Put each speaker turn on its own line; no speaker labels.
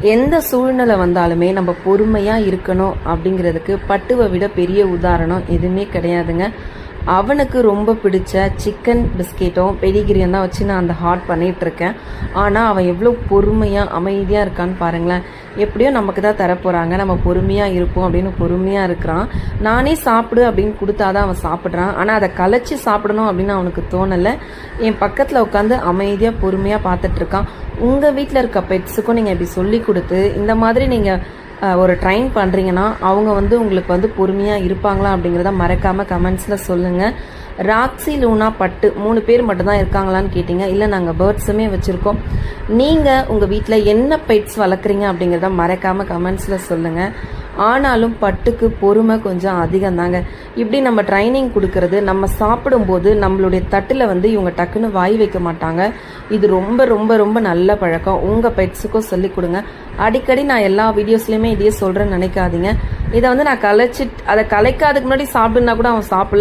எந்த சூழ்நிலை வந்தாலுமே நம்ம பொறுமையாக இருக்கணும் அப்படிங்கிறதுக்கு பட்டுவை விட பெரிய உதாரணம் எதுவுமே கிடையாதுங்க. அவனுக்கு ரொம்ப பிடிச்ச சிக்கன் பிஸ்கெட்டும் பெடிகிரியும் தான் வச்சு நான் அந்த ஹாட் பண்ணிகிட்ருக்கேன் ஆனால் அவன் எவ்வளோ பொறுமையாக அமைதியாக இருக்கான்னு பாருங்களேன். எப்படியோ நமக்கு தான் தரப்போகிறாங்க நம்ம பொறுமையாக இருப்போம் அப்படின்னு பொறுமையாக இருக்கிறான். நானே சாப்பிடு அப்படின்னு கொடுத்தாதான் அவன் சாப்பிட்றான். ஆனால் அதை கலைச்சி சாப்பிடணும் அப்படின்னு அவனுக்கு தோணலை. என் பக்கத்தில் உட்காந்து அமைதியாக பொறுமையாக பார்த்துட்ருக்கான் உங்கள் வீட்டில் இருக்க பெட்ஸுக்கும் நீங்கள் இப்படி சொல்லி கொடுத்து இந்த மாதிரி நீங்கள் ஒரு ட்ரைன் பண்ணுறீங்கன்னா அவங்க வந்து உங்களுக்கு வந்து பொறுமையாக இருப்பாங்களா அப்படிங்கிறத மறக்காமல் கமெண்ட்ஸில் சொல்லுங்கள் ராக்ஸி லூனா பட்டு மூணு பேர் மட்டும்தான் இருக்காங்களான்னு கேட்டிங்க. இல்லை நாங்கள் பேர்ட்ஸுமே வச்சுருக்கோம். நீங்கள் உங்கள் வீட்டில் என்ன பெட்ஸ் வளர்க்குறீங்க அப்படிங்கிறத மறக்காமல் கமெண்ட்ஸில் சொல்லுங்கள் ஆனாலும் பட்டுக்கு பொறுமை கொஞ்சம் அதிகம் தாங்க இப்படி நம்ம ட்ரைனிங் கொடுக்கறது நம்ம சாப்பிடும்போது நம்மளுடைய தட்டில் வந்து இவங்க டக்குன்னு வாய் வைக்க மாட்டாங்க. இது ரொம்ப ரொம்ப ரொம்ப நல்ல பழக்கம். உங்கள் பெட்ஸுக்கும் சொல்லிக் கொடுங்க. அடிக்கடி நான் எல்லா வீடியோஸ்லையுமே இதையே சொல்கிறேன்னு நினைக்காதீங்க. இதை வந்து நான் கலைச்சி அதை கலைக்காதுக்கு முன்னாடி சாப்பிடுனா கூட அவன் சாப்பிடல.